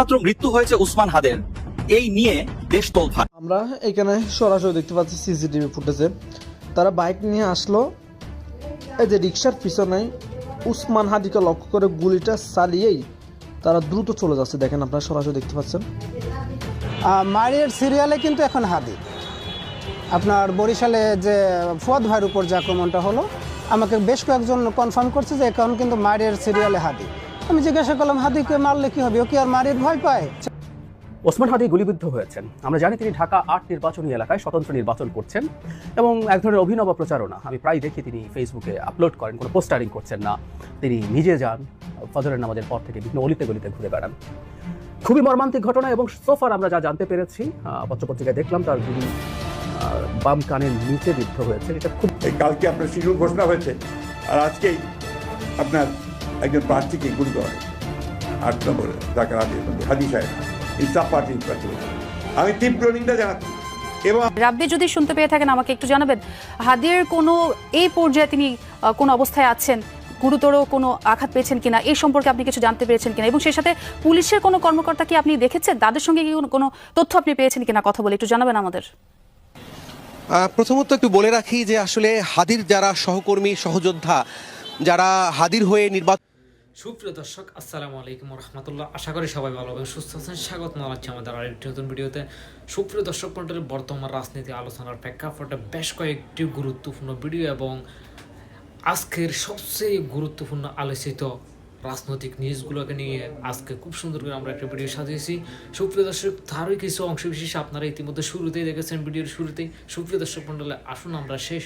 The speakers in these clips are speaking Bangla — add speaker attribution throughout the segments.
Speaker 1: মাত্র মৃত্যু হয়েছে উসমান হাদের। এই নিয়ে দেশ তোলফাট
Speaker 2: আমরা এখানে সরাসরি দেখতে পাচ্ছি সিসিটিভি ফুটেজে। তারা বাইক নিয়ে আসলো। এই যে রিক্সার পিছনে উসমান হাদিকে লক্ষ্য করে গুলিটা চালিয়েই তারা দ্রুত চলে যাচ্ছে। দেখেন আপনারা সরাসরি দেখতে পাচ্ছেন।
Speaker 3: মারিয়ার সিরিয়ালে কিন্তু এখন হাদি। আপনার বরিশালে যে ফুয়াদ ভাইয়ের উপর যে আক্রমণটা হলো আমাকে বেশ কয়েকজন কনফার্ম করছে যে এখন কিন্তু মারিয়ার সিরিয়ালে হাদি। আমি জিজ্ঞাসা করলাম হাদিকে মারলে কি হবে? ও কি আর মারির ভয় পায়?
Speaker 4: ওসমান হাদি গুলিবিদ্ধ হয়েছেন। আমরা জানি তিনি ঢাকা আট নির্বাচনী এলাকায় স্বতন্ত্র নির্বাচন করছেন এবং এক ধরনের অভিনব প্রচারণা। আমি প্রায় দেখি তিনি ফেসবুকে আপলোড করেন কোনো পোস্টারিং করছেন না। তিনি নিজে যান ফজরের নামাজের পর থেকে বিভিন্ন অলিতে গলিতে ঘুরে বেড়ান। খুবই মর্মান্তিক ঘটনা এবং সোফার আমরা যা জানতে পেরেছি পত্রপত্রিকায় দেখলাম তার গুলি বাম কানের নিচে বিদ্ধ হয়েছে এটা খুব
Speaker 5: কালকে আপনার শিডিউল ঘোষণা হয়েছে। আর আজকেই আপনার একজন প্রার্থীকে গুলি করা। হয়েছে। আট নম্বর ঢাকার হাদি হাদি সাহেব। ইনসাফ পার্টির প্রার্থী। আমি তীব্র নিন্দা জানাচ্ছি। এবং
Speaker 6: রাব্বি যদি শুনতে পেয়ে থাকেন আমাকে একটু জানাবেন। হাদির কোনো এই পর্যায়ে তিনি কোন অবস্থায় আছেন? গুরুতর কোনো আঘাত পেয়েছেন কিনা? এই সম্পর্কে আপনি কিছু জানতে পেরেছেন কিনা? এবং সেই সাথে পুলিশের কোনো কর্মকর্তা কি আপনি দেখেছেন? তাদের সঙ্গে কি কোনো- কোনো তথ্য আপনি পেয়েছেন কিনা? কথা বলে একটু জানাবেন আমাদের।
Speaker 7: আহ, প্রথমত একটু বলে রাখি যে আসলে হাদির যারা সহকর্মী সহযোদ্ধা যারা হাদির হয়ে নির্বাচন
Speaker 8: সুপ্রিয় দর্শক, আসসালামু আলাইকুম রহমতুল্লাহ আশা করি সবাই ভালো এবং সুস্থ আছেন। স্বাগত জানাচ্ছি আমাদের আরেকটি নতুন ভিডিওতে। সুপ্রিয় দর্শক মন্ডলের বর্তমান রাজনীতি আলোচনার প্রেক্ষাপটে বেশ কয়েকটি গুরুত্বপূর্ণ ভিডিও এবং আজকের সবচেয়ে গুরুত্বপূর্ণ আলোচিত রাজনৈতিক নিউজগুলোকে নিয়ে আজকে খুব সুন্দর করে আমরা একটা ভিডিও সাজিয়েছি। সুপ্রিয় দর্শক, তারই কিছু অংশ বিশেষ আপনারা ইতিমধ্যে শুরুতেই দেখেছেন ভিডিওর শুরুতেই। সুপ্রিয় দর্শক মন্ডলে আসুন আমরা শেষ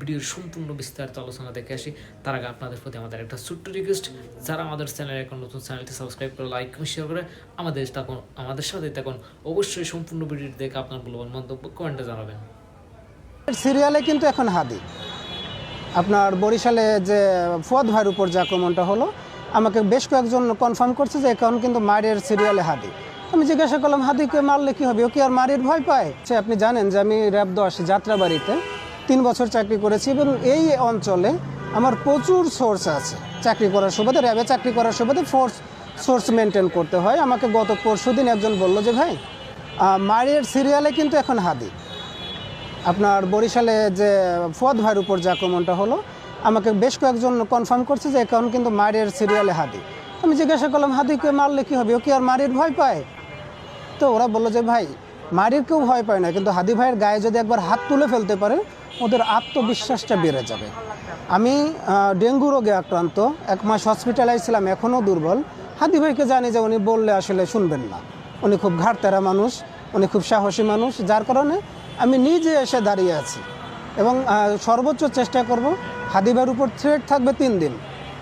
Speaker 8: ভিডিওর সম্পূর্ণ বিস্তারিত আলোচনা দেখে আসি। তার আগে আপনাদের প্রতি আমাদের একটা ছোট্ট রিকোয়েস্ট যারা আমাদের চ্যানেলে এখন নতুন চ্যানেলটি সাবস্ক্রাইব করে লাইক শেয়ার করে আমাদের তখন আমাদের সাথে তখন অবশ্যই সম্পূর্ণ ভিডিওটি দেখে আপনার মূল্যবান মন্তব্য কমেন্টে জানাবেন।
Speaker 3: সিরিয়ালে কিন্তু এখন হাদি। আপনার বরিশালে যে ফুয়াদ ভাইয়ের উপর যে আক্রমণটা হলো আমাকে বেশ কয়েকজন কনফার্ম করছে যে এখন কিন্তু মারের সিরিয়ালে হাদি। আমি জিজ্ঞাসা করলাম হাদিকে মারলে কি হবে? ও কি আর মারির ভয় পায়? সে আপনি জানেন যে আমি র্যাব দশ যাত্রাবাড়িতে তিন বছর চাকরি করেছি এবং এই অঞ্চলে আমার প্রচুর সোর্স আছে। চাকরি করার সুবাদে র্যাবে চাকরি করার সুবাদে ফোর্স সোর্স মেনটেন করতে হয়। আমাকে গত পরশু দিন একজন বলল যে ভাই আহ, মারিয়ার সিরিয়ালে কিন্তু এখন হাদি। আপনার বরিশালে যে ফুয়াদ ভাইয়ের উপর যে আক্রমণটা হলো আমাকে বেশ কয়েকজন কনফার্ম করছে যে এখন কিন্তু মারের সিরিয়ালে হাদি। আমি জিজ্ঞাসা করলাম হাদিকে মারলে কি হবে? ও কি আর মারির ভয় পায়? তো ওরা বলল যে, ভাই, মারির কেউ ভয় পায় না, কিন্তু হাদি ভাইয়ের গায়ে যদি একবার হাত তুলে ফেলতে পারে, ওদের আত্মবিশ্বাসটা বেড়ে যাবে। আমি ডেঙ্গু রোগে আক্রান্ত, এক মাস হসপিটালাইজ ছিলাম, এখনও দুর্বল। হাদি ভাইকে জানি যে উনি বললে আসলে শুনবেন না। উনি খুব ঘাটতেরা মানুষ, উনি খুব সাহসী মানুষ, যার কারণে আমি নিজে এসে দাঁড়িয়ে আছি। এবং সর্বোচ্চ চেষ্টা করব হাদিবার উপর থ্রেড থাকবে তিন দিন।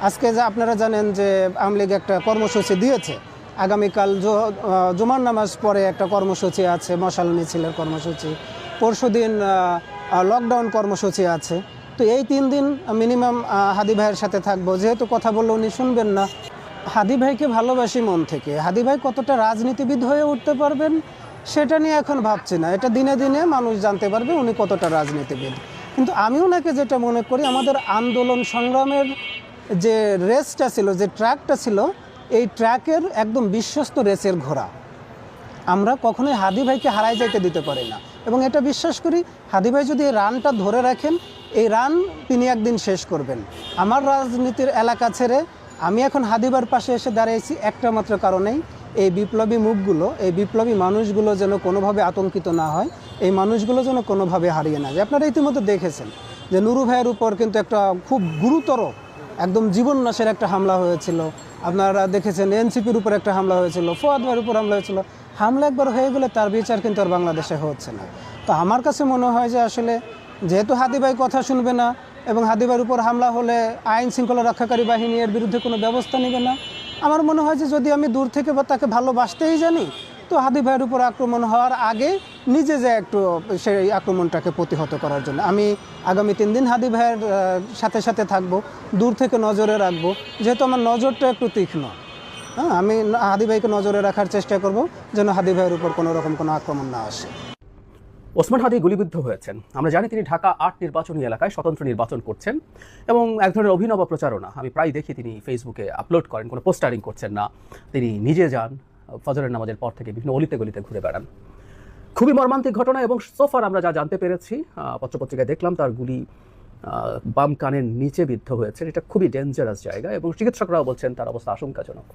Speaker 3: আজকে যে আপনারা জানেন যে আওয়ামী লীগ একটা কর্মসূচি দিয়েছে। আগামীকাল জুমার নামাজ পরে একটা কর্মসূচি আছে, মশাল মিছিলের কর্মসূচি। পরশু দিন লকডাউন কর্মসূচি আছে। তো এই তিন দিন মিনিমাম হাদি ভাইয়ের সাথে থাকব। যেহেতু কথা বললে উনি শুনবেন না। হাদি ভাইকে ভালোবাসি মন থেকে। হাদি ভাই কতটা রাজনীতিবিদ হয়ে উঠতে পারবেন, সেটা নিয়ে এখন ভাবছি না। এটা দিনে দিনে মানুষ জানতে পারবে উনি কতটা রাজনীতিবিদ। কিন্তু আমি ওনাকে যেটা মনে করি, আমাদের আন্দোলন সংগ্রামের যে রেসটা ছিল, যে ট্র্যাকটা ছিল, এই ট্র্যাকের একদম বিশ্বস্ত রেসের ঘোড়া। আমরা কখনোই হাদি ভাইকে হারাই যাইতে দিতে পারি না। এবং এটা বিশ্বাস করি, হাদি ভাই যদি এই রানটা ধরে রাখেন, এই রান তিনি একদিন শেষ করবেন। আমার রাজনীতির এলাকা ছেড়ে আমি এখন হাদিবার পাশে এসে দাঁড়িয়েছি, একটা মাত্র কারণেই। এই বিপ্লবী মুখগুলো, এই বিপ্লবী মানুষগুলো যেন কোনোভাবে আতঙ্কিত না হয়, এই মানুষগুলো যেন কোনোভাবে হারিয়ে না যায়। আপনারা ইতিমধ্যে দেখেছেন যে নুরু ভাইয়ের উপর কিন্তু একটা খুব গুরুতর একদম জীবন নাশের একটা হামলা হয়েছিল। আপনারা দেখেছেন এনসিপির উপর একটা হামলা হয়েছিল, ফোয়াদ ভাইয়ের উপর হামলা হয়েছিল। হামলা একবার হয়ে গেলে তার বিচার কিন্তু আর বাংলাদেশে হচ্ছে না। তো আমার কাছে মনে হয় যে আসলে যেহেতু হাদিভাই কথা শুনবে না এবং হাদিভাইয়ের উপর হামলা হলে আইন শৃঙ্খলা রক্ষাকারী বাহিনী এর বিরুদ্ধে কোনো ব্যবস্থা নেবে না আমার মনে হয় যে যদি আমি দূর থেকে বা তাকে ভালোবাসতেই জানি, তো হাদি ভাইয়ের উপর আক্রমণ হওয়ার আগে নিজে যে একটু সেই আক্রমণটাকে প্রতিহত করার জন্য। আমি আগামী তিন দিন হাদি ভাইয়ের সাথে সাথে থাকব, দূর থেকে নজরে রাখব, যেহেতু আমার নজরটা একটু তীক্ষ্ণ। হ্যাঁ আমি হাদি ভাইকে নজরে রাখার চেষ্টা করব যেন হাদি ভাইয়ের উপর কোনো রকম কোনো আক্রমণ না আসে।
Speaker 4: ওসমান হাদি গুলিবিদ্ধ হয়েছেন। আমরা জানি তিনি ঢাকা আট নির্বাচনী এলাকায় স্বতন্ত্র নির্বাচন করছেন এবং এক ধরনের অভিনব প্রচারণা, আমি প্রায় দেখি তিনি ফেসবুকে আপলোড করেন, কোনো পোস্টারিং করছেন না। তিনি নিজে যান, ফজরের নামাজের পর থেকে বিভিন্ন অলিতে গলিতে ঘুরে বেড়ান। খুবই মর্মান্তিক ঘটনা এবং সোফার আমরা যা জানতে পেরেছি পত্রপত্রিকায় দেখলাম তার গুলি বাম কানের নিচে বিদ্ধ হয়েছে। এটা খুবই ডেঞ্জারাস জায়গা এবং চিকিৎসকরাও বলছেন তার অবস্থা আশঙ্কাজনক।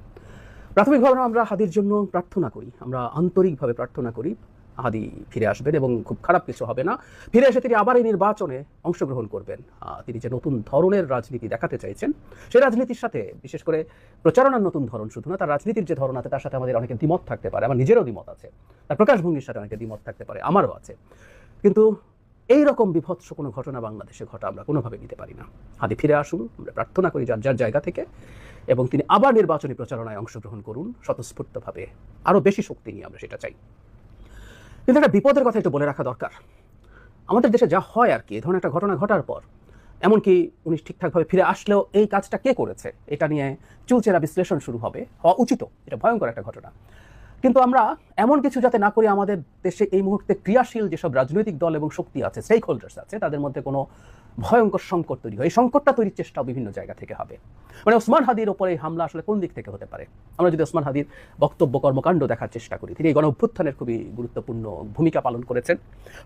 Speaker 4: প্রাথমিকভাবে আমরা হাদির জন্য প্রার্থনা করি, আমরা আন্তরিকভাবে প্রার্থনা করি। হাদি ফিরে আসবেন এবং খুব খারাপ কিছু হবে না। ফিরে এসে তিনি আবার এই নির্বাচনে অংশগ্রহণ করবেন। তিনি যে নতুন ধরনের রাজনীতি দেখাতে চাইছেন সেই রাজনীতির সাথে, বিশেষ করে প্রচারণার নতুন ধরন শুধু না, তার রাজনীতির যে ধরন আছে, তার সাথে আমাদের অনেকের দ্বিমত থাকতে পারে। আমার নিজেরও দ্বিমত আছে। তার প্রকাশভঙ্গির সাথে অনেকের দ্বিমত থাকতে পারে। আমারও আছে। কিন্তু এই রকম বিভৎস কোনো ঘটনা বাংলাদেশে ঘটা আমরা কোনোভাবে নিতে পারি না। হাদি ফিরে আসুন। আমরা প্রার্থনা করি যার যার জায়গা থেকে। এবং তিনি আবার নির্বাচনী প্রচারণায় অংশগ্রহণ করুন। স্বতঃস্ফূর্তভাবে আরও বেশি শক্তি নিয়ে আমরা সেটা চাই। কিন্তু একটা বিপদের কথা একটু বলে রাখা দরকার। আমাদের দেশে যা হয় আর কি ধরনের একটা ঘটনা ঘটার পর, এমনকি উনি ঠিকঠাকভাবে ফিরে আসলেও এই কাজটা কে করেছে, এটা নিয়ে চুলচেরা বিশ্লেষণ শুরু হবে, হওয়া উচিত এটা ভয়ঙ্কর একটা ঘটনা। কিন্তু আমরা এমন কিছু যাতে না করি, আমাদের দেশে এই মুহূর্তে ক্রিয়াশীল যেসব রাজনৈতিক দল এবং শক্তি আছে স্টেক হোল্ডার্স আছে, তাদের মধ্যে কোনো ভয়ঙ্কর সংকট তৈরি হয়। এই সংকটটা তৈরির চেষ্টাও বিভিন্ন জায়গা থেকে হবে। মানে ওসমান হাদির ওপরে হামলা আসলে কোন দিক থেকে হতে পারে? আমরা যদি ওসমান হাদির বক্তব্য, কর্মকাণ্ড দেখার চেষ্টা করি, তিনি এই গণ অভ্যুত্থানের খুবই গুরুত্বপূর্ণ ভূমিকা পালন করেছেন।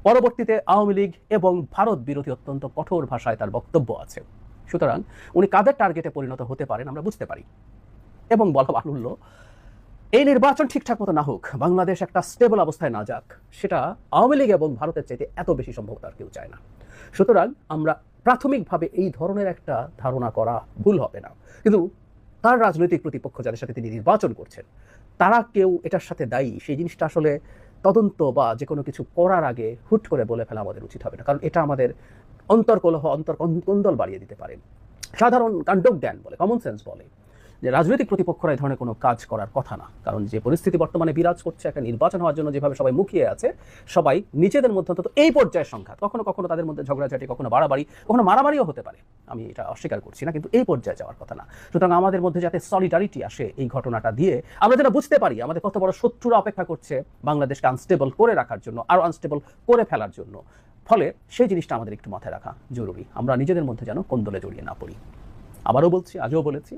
Speaker 4: পরবর্তীতে আওয়ামী লীগ এবং ভারত বিরোধী অত্যন্ত কঠোর ভাষায় তার বক্তব্য আছে। সুতরাং উনি কাদের টার্গেটে পরিণত হতে পারেন আমরা বুঝতে পারি। এবং বলা বাহুল্য এই নির্বাচন ঠিকঠাক মতো না হোক, বাংলাদেশ একটা স্টেবল অবস্থায় না যাক, সেটা আওয়ামী লীগ এবং ভারতের চাইতে এত বেশি সম্ভব তার কেউ চায় না। সুতরাং আমরা প্রাথমিকভাবে এই ধরনের একটা ধারণা করা ভুল হবে না। কিন্তু তার রাজনৈতিক প্রতিপক্ষ যাদের সাথে তিনি নির্বাচন করছেন, তারা কেউ এটার সাথে দায়ী। সেই জিনিসটা আসলে তদন্ত বা যে কোনো কিছু করার আগে হুট করে বলে ফেলা আমাদের উচিত হবে না। কারণ এটা আমাদের অন্তর্কলহ অন্তর কন্দল বাড়িয়ে দিতে পারে। সাধারণ কাণ্ডজ্ঞান জ্ঞান বলে কমন সেন্স বলে। যে রাজনৈতিক প্রতিপক্ষরা এই ধরনের কোনো কাজ করার কথা না। কারণ যে পরিস্থিতি বর্তমানে বিরাজ করছে, একটা নির্বাচন হওয়ার জন্য যেভাবে সবাই মুখিয়ে আছে, সবাই নিজেদের মধ্যে অন্তত এই পর্যায়ের সংঘাত, কখনো কখনো তাদের মধ্যে ঝগড়াঝাটি, কখনো বাড়াবাড়ি, কখনো মারামারিও হতে পারে। আমি এটা অস্বীকার করছি না, কিন্তু এই পর্যায়ে যাওয়ার কথা না। সুতরাং আমাদের মধ্যে যাতে সলিডারিটি আসে এই ঘটনাটা দিয়ে, আমরা যেন বুঝতে পারি আমাদের কত বড় শত্রুরা অপেক্ষা করছে বাংলাদেশকে আনস্টেবল করে রাখার জন্য, আরও আনস্টেবল করে ফেলার জন্য। ফলে সেই জিনিসটা আমাদের একটু মাথায় রাখা জরুরি। আমরা নিজেদের মধ্যে যেন কোন্দলে জড়িয়ে না পড়ি। আবারও বলছি, আজও বলেছি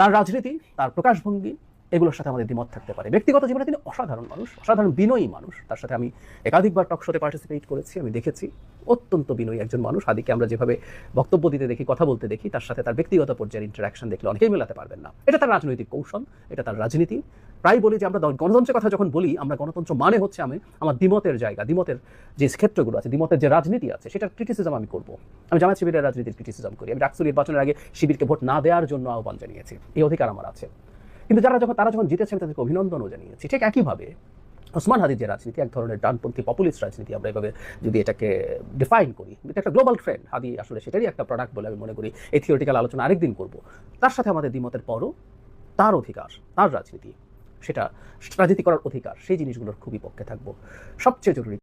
Speaker 4: তার রাজনীতি, তার প্রকাশভঙ্গি, এগুলোর সাথে আমাদের দ্বিমত থাকতে পারে। ব্যক্তিগত জীবনে তিনি অসাধারণ মানুষ, অসাধারণ বিনয়ী মানুষ। তার সাথে আমি একাধিকবার টক শোতে পার্টিসিপেট করেছি, আমি দেখেছি। অত্যন্ত বিনয়ী একজন মানুষ। আদিকে আমরা যেভাবে বক্তব্য দিতে দেখি, কথা বলতে দেখি, তার সাথে তার ব্যক্তিগত পর্যায়ের ইন্টারাকশন দেখলে অনেকেই মেলাতে পারবেন না। এটা তার রাজনৈতিক কৌশল, এটা তার রাজনীতি প্রায় বলি যে আমরা গণতন্ত্রের কথা যখন বলি, আমরা গণতন্ত্র মানে হচ্ছে আমি আমার দ্বিমতের জায়গা, দ্বিমতের যে ক্ষেত্রগুলো আছে, দ্বিমতের যে রাজনীতি আছে, সেটার ক্রিটিসিজম আমি করব। আমি জামাত শিবিরের রাজনীতির ক্রিটিসিজম করি। আমি ডাকসু নির্বাচনের আগে শিবিরকে ভোট না দেওয়ার জন্য আহ্বান জানিয়েছি। এই অধিকার আমার আছে। কিন্তু যারা যখন, তারা যখন জিতেছেন তাদেরকে অভিনন্দনও জানিয়েছি। ঠিক একইভাবে ওসমান হাদির যে রাজনীতি, এক ধরনের ডানপন্থী পপুলিস্ট রাজনীতি, আমরা এভাবে যদি এটাকে ডিফাইন করি, এটা একটা গ্লোবাল ট্রেন্ড হাদি আসলে সেটারই একটা প্রোডাক্ট বলে আমি মনে করি। এই থিওরিটিক্যাল আলোচনা আরেকদিন করব। তার সাথে আমাদের দ্বিমতের পরও তার অধিকার, তার রাজনীতি। সেটা রাজনীতি করার অধিকার সেই জিনিসগুলোর খুবই পক্ষে থাকব। সবচেয়ে জরুরি।